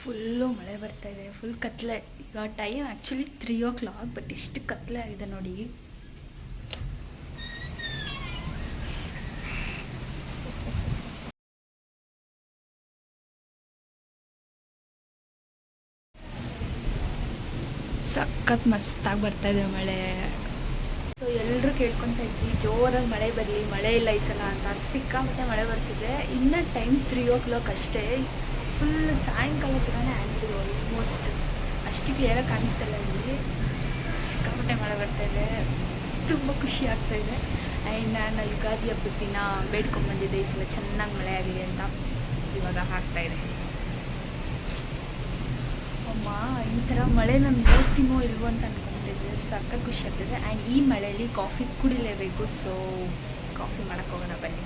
Full ಮಳೆ ಬರ್ತಾ ಇದೆ, ಫುಲ್ ಕತ್ಲೆ. ಈಗ time actually three o'clock but ಎಷ್ಟು ಕತ್ಲೆ ಆಗಿದೆ ನೋಡಿ. ಸಖತ್ ಮಸ್ತಾಗಿ ಬರ್ತಾ ಇದೆ ಮಳೆ. ಸೊ ಎಲ್ಲರೂ ಕೇಳ್ಕೊತಾ ಇದ್ವಿ, ಜೋರಾಗಿ ಮಳೆ ಬರಲಿ, ಮಳೆ ಇಲ್ಲ ಈ ಸಲ ಅಂತ. ಸಿಕ್ಕಾಪಟ್ಟೆ ಮಳೆ ಬರ್ತಿದೆ. ಇನ್ನೂ ಟೈಮ್ ತ್ರೀ ಓ ಕ್ಲಾಕ್ ಅಷ್ಟೇ. ಫುಲ್ ಸಾಯಂಕಾಲ ಥರನೇ ಆಗಿದ್ರು ಆಲ್ಮೋಸ್ಟ್ ಅಷ್ಟು ಕ್ಲಿಯರಾಗಿ ಕಾಣಿಸ್ತಿಲ್ಲ ಇಲ್ಲಿ ಸಿಕ್ಕಾಪಟ್ಟೆ ಮಳೆ ಬರ್ತಾ ಇದೆ. ತುಂಬ ಖುಷಿ ಆಗ್ತಾ ಇದೆ. ಆ್ಯಂಡ್ ನಾನು ಯುಗಾದಿ ಹಬ್ಬದ ದಿನ ಬೇಡ್ಕೊಂಡ್ಬಂದಿದ್ದೆ ಈ ಸಲ ಚೆನ್ನಾಗಿ ಮಳೆ ಆಗಲಿ ಅಂತ ಇವಾಗ ಆಗ್ತಾ ಇದೆ. ಅಮ್ಮ, ಈ ಥರ ಮಳೆ ನಾನು ನೋಡ್ತೀನೋ ಇಲ್ವೋ ಅಂತ ಅನ್ಕೊಂಡಿದ್ದೆ. ಸಕ್ಕ ಖುಷಿ ಆಗ್ತಿದೆ. ಆ್ಯಂಡ್ ಈ ಮಳೆಯಲ್ಲಿ ಕಾಫಿ ಕುಡಿಲೇಬೇಕು. ಸೊ ಕಾಫಿ ಮಾಡೋಕ್ಕೋಗೋಣ ಬನ್ನಿ.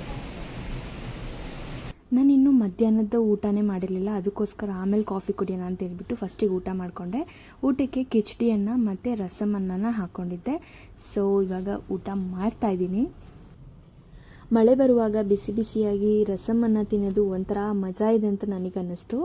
ನಾನು ಇನ್ನೂ ಮಧ್ಯಾಹ್ನದ ಊಟನೇ ಮಾಡಿರಲಿಲ್ಲ, ಅದಕ್ಕೋಸ್ಕರ ಆಮೇಲೆ ಕಾಫಿ ಕುಡಿಯೋಣ ಅಂತ ಹೇಳ್ಬಿಟ್ಟು ಫಸ್ಟಿಗೆ ಊಟ ಮಾಡಿಕೊಂಡೆ. ಊಟಕ್ಕೆ ಕಿಚಡಿಯನ್ನು ಮತ್ತು ರಸಮನ್ನನ ಹಾಕ್ಕೊಂಡಿದ್ದೆ ಸೊ ಇವಾಗ ಊಟ ಮಾಡ್ತಾ ಇದ್ದೀನಿ. ಮಳೆ ಬರುವಾಗ ಬಿಸಿ ಬಿಸಿಯಾಗಿ ರಸಮನ್ನ ತಿನ್ನೋದು ಒಂಥರ ಮಜಾ ಇದೆ ಅಂತ ನನಗೆ ಅನ್ನಿಸ್ತು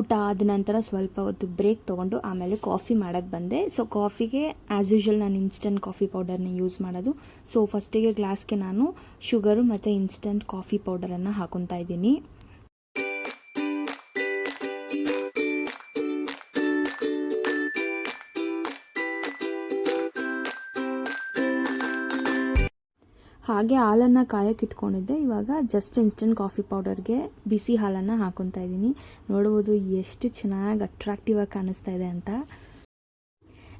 ಊಟ ಆದ ನಂತರ ಸ್ವಲ್ಪ ಹೊತ್ತು ಬ್ರೇಕ್ ತೊಗೊಂಡು ಆಮೇಲೆ ಕಾಫಿ ಮಾಡೋಕ್ಕೆ ಬಂದೆ. ಸೊ ಕಾಫಿಗೆ ಆ್ಯಸ್ ಯೂಶ್ವಲ್ ನಾನು ಇನ್ಸ್ಟಂಟ್ ಕಾಫಿ ಪೌಡರ್ನ ಯೂಸ್ ಮಾಡೋದು. ಸೊ ಫಸ್ಟಿಗೆ ಗ್ಲಾಸ್ಗೆ ನಾನು ಶುಗರು ಮತ್ತು ಇನ್ಸ್ಟಂಟ್ ಕಾಫಿ ಪೌಡರನ್ನು ಹಾಕೊತಾ ಇದ್ದೀನಿ. ಹಾಗೆ ಹಾಲನ್ನು ಕಾಯಕ್ಕೆ ಇಟ್ಕೊಂಡಿದ್ದೆ. ಇವಾಗ ಜಸ್ಟ್ ಇನ್ಸ್ಟೆಂಟ್ ಕಾಫಿ ಪೌಡರ್ಗೆ ಬಿಸಿ ಹಾಲನ್ನು ಹಾಕೊತಾ ಇದ್ದೀನಿ. ನೋಡ್ಬೋದು ಎಷ್ಟು ಚೆನ್ನಾಗಿ ಅಟ್ರಾಕ್ಟಿವ್ ಆಗಿ ಕಾಣಿಸ್ತಾ ಇದೆ ಅಂತ.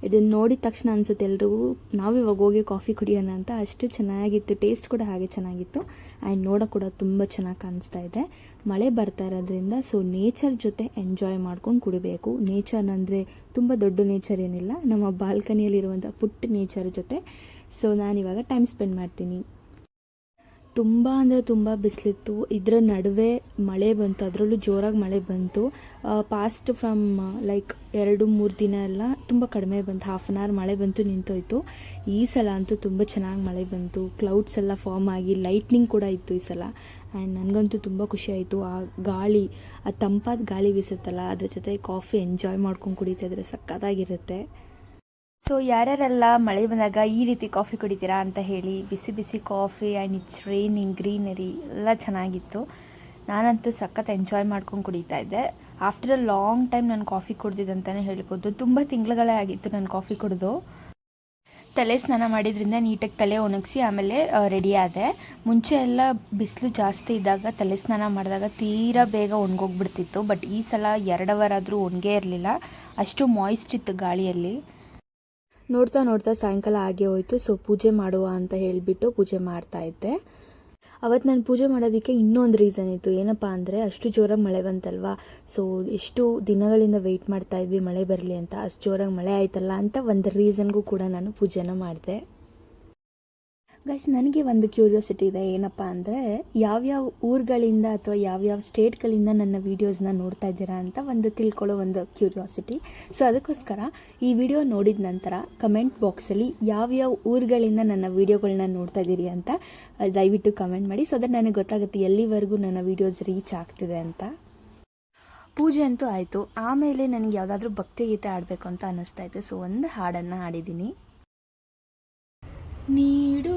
ಇದನ್ನು ನೋಡಿದ ತಕ್ಷಣ ಅನಿಸುತ್ತೆ ಎಲ್ರಿಗೂ, ನಾವು ಇವಾಗ ಹೋಗಿ ಕಾಫಿ ಕುಡಿಯೋಣ ಅಂತ. ಅಷ್ಟು ಚೆನ್ನಾಗಿತ್ತು ಟೇಸ್ಟ್ ಕೂಡ ಹಾಗೆ ಚೆನ್ನಾಗಿತ್ತು. ಆ್ಯಂಡ್ ನೋಡೋಕೆ ಕೂಡ ತುಂಬ ಚೆನ್ನಾಗಿ ಕಾಣಿಸ್ತಾ ಇದೆ. ಮಳೆ ಬರ್ತಾ ಇರೋದ್ರಿಂದ ಸೊ ನೇಚರ್ ಜೊತೆ ಎಂಜಾಯ್ ಮಾಡ್ಕೊಂಡು ಕುಡಿಬೇಕು. ನೇಚರ್ ಅಂದರೆ ತುಂಬ ದೊಡ್ಡ ನೇಚರ್ ಏನಿಲ್ಲ. ನಮ್ಮ ಬಾಲ್ಕನಿಯಲ್ಲಿರುವಂಥ ಪುಟ್ಟ ನೇಚರ್ ಜೊತೆ. ಸೊ ನಾನಿವಾಗ ಟೈಮ್ ಸ್ಪೆಂಡ್ ಮಾಡ್ತೀನಿ. ತುಂಬ ಅಂದರೆ ತುಂಬ ಬಿಸಿಲಿತ್ತು. ಇದರ ನಡುವೆ ಮಳೆ ಬಂತು. ಅದರಲ್ಲೂ ಜೋರಾಗಿ ಮಳೆ ಬಂತು. ಪಾಸ್ಟ್ ಫ್ರಮ್ ಲೈಕ್ ಎರಡು, ಮೂರು ದಿನ ಎಲ್ಲ ತುಂಬ ಕಡಿಮೆ ಬಂತು. ಹಾಫ್ ಆನ್ ಅವರ್ ಮಳೆ ಬಂತು, ನಿಂತೋಯ್ತು. ಈ ಸಲ ಅಂತೂ ತುಂಬ ಚೆನ್ನಾಗಿ ಮಳೆ ಬಂತು. ಕ್ಲೌಡ್ಸ್ ಎಲ್ಲ ಫಾರ್ಮ್ ಆಗಿ ಲೈಟ್ನಿಂಗ್ ಕೂಡ ಇತ್ತು ಈ ಸಲ. ಆ್ಯಂಡ್ ನನಗಂತೂ ತುಂಬ ಆಯಿತು. ಆ ಗಾಳಿ, ಆ ತಂಪಾದ ಗಾಳಿ ಬೀಸುತ್ತಲ್ಲ ಅದ್ರ ಜೊತೆ ಕಾಫಿ ಎಂಜಾಯ್ ಮಾಡ್ಕೊಂಡು ಕುಡಿತಿದ್ರೆ ಸಕ್ಕತ್ತಾಗಿರುತ್ತೆ ಸೊ ಯಾರ್ಯಾರೆಲ್ಲ ಮಳೆ ಬಂದಾಗ ಈ ರೀತಿ ಕಾಫಿ ಕುಡಿತೀರಾ ಅಂತ ಹೇಳಿ, ಬಿಸಿ ಬಿಸಿ coffee and it's raining greenery ಎಲ್ಲ ಚೆನ್ನಾಗಿತ್ತು. ನಾನಂತೂ ಸಖತ್ ಎಂಜಾಯ್ ಮಾಡ್ಕೊಂಡು ಕುಡಿತಾ ಇದ್ದೆ. ಆಫ್ಟರ್ ಅ ಲಾಂಗ್ ಟೈಮ್ ನಾನು ಕಾಫಿ ಕುಡ್ದಿದ್ದಂತಲೇ ಹೇಳ್ಬೋದು. ತುಂಬ ತಿಂಗಳುಗಳೇ ಆಗಿತ್ತು ನಾನು ಕಾಫಿ ಕುಡಿದು. ತಲೆ ಸ್ನಾನ ಮಾಡಿದ್ರಿಂದ ನೀಟಾಗಿ ತಲೆ ಒಣಗಿಸಿ ಆಮೇಲೆ ರೆಡಿ ಆದೆ. ಮುಂಚೆ ಎಲ್ಲ ಬಿಸಿಲು ಜಾಸ್ತಿ ಇದ್ದಾಗ ತಲೆ ಸ್ನಾನ ಮಾಡಿದಾಗ ತೀರಾ ಬೇಗ ಒಣಗೋಗ್ಬಿಡ್ತಿತ್ತು. ಬಟ್ ಈ ಸಲ ಎರಡು ಅವರ್ ಆದರೂ ಒಣಗೇ ಇರಲಿಲ್ಲ. ಅಷ್ಟು ಮಾಯ್ಸ್ಟ್ ಇತ್ತು ಗಾಳಿಯಲ್ಲಿ. ನೋಡ್ತಾ ನೋಡ್ತಾ ಸಾಯಂಕಾಲ ಆಗೇ ಹೋಯ್ತು. ಸೊ ಪೂಜೆ ಮಾಡುವ ಅಂತ ಹೇಳಿಬಿಟ್ಟು ಪೂಜೆ ಮಾಡ್ತಾ ಇದ್ದೆ. ಅವತ್ತು ನಾನು ಪೂಜೆ ಮಾಡೋದಕ್ಕೆ ಇನ್ನೊಂದು ರೀಸನ್ ಇತ್ತು. ಏನಪ್ಪ ಅಂದರೆ, ಅಷ್ಟು ಜೋರಾಗಿ ಮಳೆ ಬಂತಲ್ವಾ? ಸೊ ಎಷ್ಟು ದಿನಗಳಿಂದ ವೆಯ್ಟ್ ಮಾಡ್ತಾ ಇದ್ವಿ ಮಳೆ ಬರಲಿ ಅಂತ. ಅಷ್ಟು ಜೋರಾಗಿ ಮಳೆ ಆಯ್ತಲ್ಲ ಅಂತ ಒಂದು ರೀಸನ್ಗೂ ಕೂಡ ನಾನು ಪೂಜೆನ ಮಾಡಿದೆ. ಗೈಸ್ ನನಗೆ ಒಂದು ಕ್ಯೂರಿಯಾಸಿಟಿ ಇದೆ. ಏನಪ್ಪ ಅಂದರೆ, ಯಾವ್ಯಾವ ಊರುಗಳಿಂದ ಅಥವಾ ಯಾವ್ಯಾವ ಸ್ಟೇಟ್ಗಳಿಂದ ನನ್ನ ವೀಡಿಯೋಸ್ನ ನೋಡ್ತಾ ಇದ್ದೀರಾ ಅಂತ ಒಂದು ತಿಳ್ಕೊಳ್ಳೋ ಒಂದು ಕ್ಯೂರಿಯಾಸಿಟಿ ಸೊ ಅದಕ್ಕೋಸ್ಕರ ಈ ವಿಡಿಯೋ ನೋಡಿದ ನಂತರ ಕಮೆಂಟ್ ಬಾಕ್ಸಲ್ಲಿ ಯಾವ್ಯಾವ ಊರುಗಳಿಂದ ನನ್ನ ವೀಡಿಯೋಗಳನ್ನ ನೋಡ್ತಾ ಇದ್ದೀರಿ ಅಂತ ದಯವಿಟ್ಟು ಕಮೆಂಟ್ ಮಾಡಿ. ಸೊ ದಟ್ ನನಗೆ ಗೊತ್ತಾಗುತ್ತೆ ಎಲ್ಲಿವರೆಗೂ ನನ್ನ ವೀಡಿಯೋಸ್ ರೀಚ್ ಆಗ್ತಿದೆ ಅಂತ. ಪೂಜೆ ಅಂತೂ ಆಯಿತು. ಆಮೇಲೆ ನನಗೆ ಯಾವುದಾದ್ರೂ ಭಕ್ತಿಗೀತೆ ಆಡಬೇಕು ಅಂತ ಅನ್ನಿಸ್ತಾ ಇತ್ತು. ಸೊ ಒಂದು ಹಾಡನ್ನು ಹಾಡಿದ್ದೀನಿ. ನೀಡು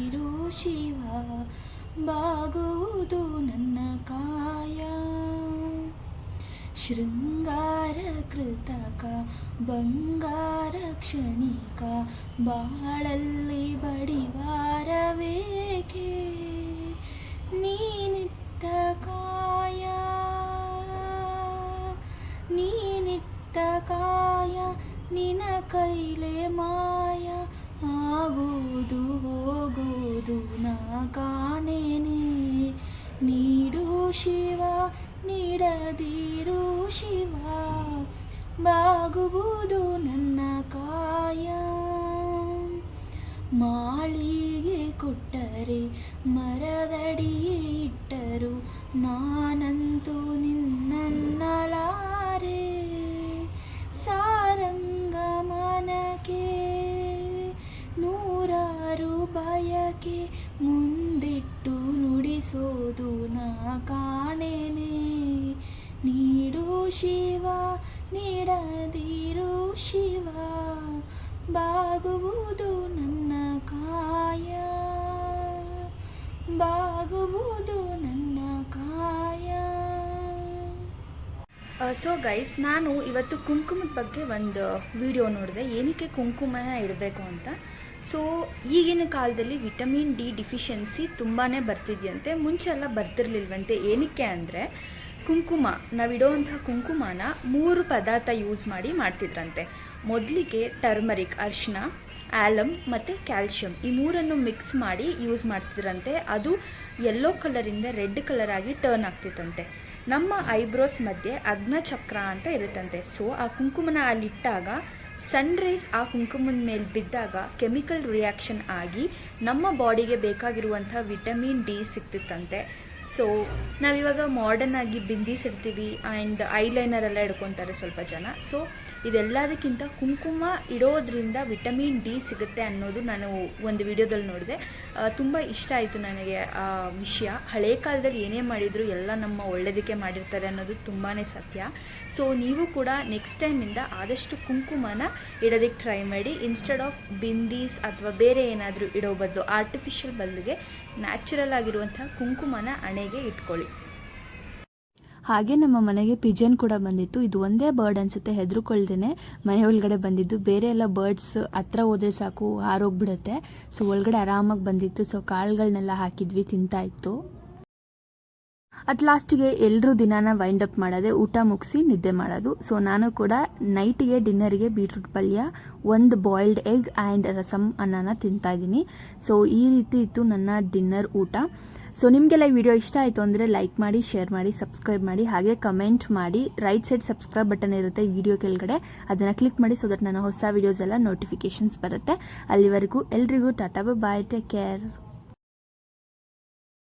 ಶಿವ ಬಾಗುವುದು ನನ್ನ ಕಾಯ. ಶೃಂಗಾರ ಕೃತಕ ಬಂಗಾರ ಕ್ಷಣಿಕ ಬಾಳಲ್ಲಿ ಶಿವ ನೀಡದಿರು ಶಿವ ಬಾಗುವುದು ನನ್ನ ಕಾಯ. ಮಾಳಿಗೆ ಕೊಟ್ಟರೆ ಮರದಡಿಯೇ ಇಟ್ಟರು ನಾನಂತೂ ನಿನ್ನಲಾರೆ ಸಾರಂಗ ಮನಕೆ ನುಡಿಸೋದು ನಾ ಕಾಣೆನೆ. ನೀಡು ಶಿವ, ನೀಡದಿರು ಶಿವ. ಬಾಗುವುದು ನನ್ನ ಕಾಯ. ಬಾಗುವುದು ನನ್ನ ಕಾಯ. ಸೊ ಗೈಸ್ ನಾನು ಇವತ್ತು ಕುಂಕುಮದ ಬಗ್ಗೆ ಒಂದು ವಿಡಿಯೋ ನೋಡಿದೆ. ಏನಕ್ಕೆ ಕುಂಕುಮನ ಇಡಬೇಕು ಅಂತ. ಸೊ ಈಗಿನ ಕಾಲದಲ್ಲಿ ವಿಟಮಿನ್ ಡಿ ಡಿಫಿಷಿಯನ್ಸಿ ತುಂಬಾ ಬರ್ತಿದೆಯಂತೆ. ಮುಂಚೆ ಎಲ್ಲ ಬರ್ತಿರ್ಲಿಲ್ವಂತೆ. ಏನಕ್ಕೆ ಅಂದರೆ, ಕುಂಕುಮ, ನಾವಿಡೋವಂತಹ ಕುಂಕುಮನ ಮೂರು ಪದಾರ್ಥ ಯೂಸ್ ಮಾಡಿ ಮಾಡ್ತಿದ್ರಂತೆ. ಮೊದಲಿಗೆ ಟರ್ಮರಿಕ್ ಅರಿಶಿನ ಆಲಮ್ ಮತ್ತು ಕ್ಯಾಲ್ಶಿಯಂ ಈ ಮೂರನ್ನು ಮಿಕ್ಸ್ ಮಾಡಿ ಯೂಸ್ ಮಾಡ್ತಿದ್ರಂತೆ. ಅದು ಯೆಲ್ಲೋ ಕಲರಿಂದ ರೆಡ್ ಕಲರ್ ಆಗಿ ಟರ್ನ್ ಆಗ್ತಿತ್ತಂತೆ. ನಮ್ಮ ಐಬ್ರೋಸ್ ಮಧ್ಯೆ ಅಗ್ನಚಕ್ರ ಅಂತ ಇರುತ್ತಂತೆ. ಸೊ ಆ ಕುಂಕುಮನ ಅಲ್ಲಿಟ್ಟಾಗ ಸನ್ ರೈಸ್ ಆ ಕುಂಕುಮದ ಮೇಲೆ ಬಿದ್ದಾಗ ಕೆಮಿಕಲ್ ರಿಯಾಕ್ಷನ್ ಆಗಿ ನಮ್ಮ ಬಾಡಿಗೆ ಬೇಕಾಗಿರುವಂಥ ವಿಟಮಿನ್ ಡಿ ಸಿಗ್ತಿತ್ತಂತೆ ಸೊ ನಾವಿವಾಗ ಮಾಡರ್ನ್ ಆಗಿ ಬಿಂದಿಸಿರ್ತೀವಿ ಆ್ಯಂಡ್ ಐಲೈನರ್ ಎಲ್ಲ ಇಡ್ಕೊತಾರೆ ಸ್ವಲ್ಪ ಜನ. ಸೊ ಇದೆಲ್ಲದಕ್ಕಿಂತ ಕುಂಕುಮ ಇಡೋದ್ರಿಂದ ವಿಟಮಿನ್ ಡಿ ಸಿಗುತ್ತೆ ಅನ್ನೋದು ನಾನು ಒಂದು ವಿಡಿಯೋದಲ್ಲಿ ನೋಡಿದೆ. ತುಂಬ ಇಷ್ಟ ಆಯಿತು ನನಗೆ ಆ ವಿಷಯ. ಹಳೆ ಕಾಲದಲ್ಲಿ ಏನೇ ಮಾಡಿದರೂ ಎಲ್ಲ ನಮ್ಮ ಒಳ್ಳೆಯದಕ್ಕೆ ಮಾಡಿರ್ತಾರೆ ಅನ್ನೋದು ತುಂಬಾ ಸತ್ಯ. ಸೊ ನೀವು ಕೂಡ ನೆಕ್ಸ್ಟ್ ಟೈಮಿಂದ ಆದಷ್ಟು ಕುಂಕುಮನ ಇಡೋದಕ್ಕೆ ಟ್ರೈ ಮಾಡಿ. ಇನ್ಸ್ಟೆಡ್ ಆಫ್ ಬಿಂದೀಸ್ ಅಥವಾ ಬೇರೆ ಏನಾದರೂ ಇಡೋ ಬದಲು ಆರ್ಟಿಫಿಷಿಯಲ್ ಬದಲಿಗೆ ನ್ಯಾಚುರಲ್ ಆಗಿರುವಂಥ ಕುಂಕುಮನ ಹಣೆಗೆ ಇಟ್ಕೊಳ್ಳಿ. ಹಾಗೆ ನಮ್ಮ ಮನೆಗೆ ಪಿಜನ್ ಕೂಡ ಬಂದಿತ್ತು. ಇದು ಒಂದೇ ಬರ್ಡ್ ಅನ್ಸುತ್ತೆ, ಹೆದರ್ಕೊಳ್ದೇನೆ. ಮನೆ ಒಳಗಡೆ ಬಂದಿದ್ದು. ಬೇರೆ ಎಲ್ಲ ಬರ್ಡ್ಸ್ ಹತ್ರ ಹೋದ್ರೆ ಸಾಕು, ಹಾರೋಗ್ಬಿಡುತ್ತೆ. ಸೊ ಒಳಗಡೆ ಆರಾಮಾಗಿ ಬಂದಿತ್ತು. ಸೊ ಕಾಳುಗಳನ್ನೆಲ್ಲ ಹಾಕಿದ್ವಿ, ತಿಂತಾ ಇತ್ತು. ಅಟ್ ಲಾಸ್ಟಿಗೆ ಎಲ್ಲರೂ ದಿನಾನ ವೈಂಡ್ ಅಪ್ ಮಾಡೋದೆ ಊಟ ಮುಗಿಸಿ ನಿದ್ದೆ ಮಾಡೋದು. ಸೊ ನಾನು ಕೂಡ ನೈಟಿಗೆ ಡಿನ್ನರ್ಗೆ ಬೀಟ್ರೂಟ್ ಪಲ್ಯ, ಒಂದು ಬಾಯ್ಲ್ಡ್ ಎಗ್ ಆ್ಯಂಡ್ ರಸಮ್ ಅನ್ನನ ತಿಂತಾ ಇದ್ದೀನಿ. ಸೊ ಈ ರೀತಿ ಇತ್ತು ನನ್ನ ಡಿನ್ನರ್ ಊಟ. ಸೊ ನಿಮಗೆಲ್ಲ ಈ ವಿಡಿಯೋ ಇಷ್ಟ ಆಯಿತು ಅಂದರೆ ಲೈಕ್ ಮಾಡಿ ಶೇರ್ ಮಾಡಿ ಸಬ್ಸ್ಕ್ರೈಬ್ ಮಾಡಿ, ಹಾಗೆ ಕಮೆಂಟ್ ಮಾಡಿ. ರೈಟ್ ಸೈಡ್ ಸಬ್ಸ್ಕ್ರೈಬ್ ಬಟನ್ ಇರುತ್ತೆ ಈ ವಿಡಿಯೋ ಕೆಳಗಡೆ. ಅದನ್ನು ಕ್ಲಿಕ್ ಮಾಡಿ ಸೊ ದಟ್ ನನ್ನ ಹೊಸ ವೀಡಿಯೋಸ್ ಎಲ್ಲ ನೋಟಿಫಿಕೇಶನ್ಸ್ ಬರುತ್ತೆ. ಅಲ್ಲಿವರೆಗೂ ಎಲ್ರಿಗೂ ಟಾಟಾ ಬಾಯ್ ಟೇಕ್ ಕೇರ್